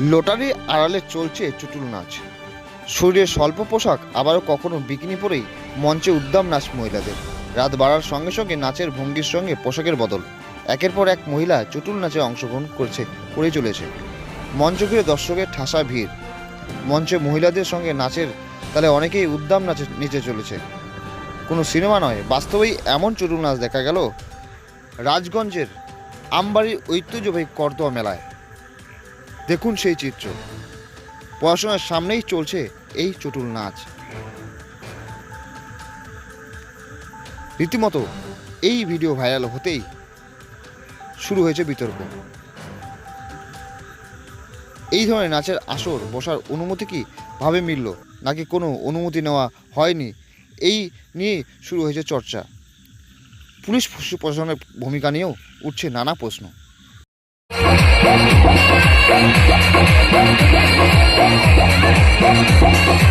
Lottery আড়ালে চলছে চুটুল নাচ। শরীরে স্বল্প পোশাক, আবারও কখনো বিকিনি পরেই মঞ্চে উদ্দাম নাচ মহিলাদের। রাত বাড়ার সঙ্গে সঙ্গে নাচের ভঙ্গির সঙ্গে পোশাকের বদল। একের পর এক মহিলা চুটুল নাচে অংশগ্রহণ করছে, করে চলেছে। মঞ্চ ঘিরে দর্শকের ঠাসা ভিড়। মঞ্চে মহিলাদের সঙ্গে নাচের তাহলে অনেকেই উদ্দাম নাচে নিচে চলেছে। কোনো সিনেমা নয়, বাস্তবেই এমন চুটুল নাচ দেখা গেল রাজগঞ্জের আমবাড়ির ঐতিহ্যবাহী করদোয়া মেলায়। দেখুন সেই চিত্র। পড়াশোনার সামনেই চলছে এই চটুল নাচ। রীতিমতো এই ভিডিও ভাইরাল হতেই শুরু হয়েছে বিতর্ক। এই ধরনের নাচের আসর বসার অনুমতি কি ভাবে মিলল, নাকি কোনো অনুমতি নেওয়া হয়নি? এই নিয়ে শুরু হয়েছে চর্চা। পুলিশ প্রশাসনের ভূমিকা নিয়েও উঠছে নানা প্রশ্ন। Música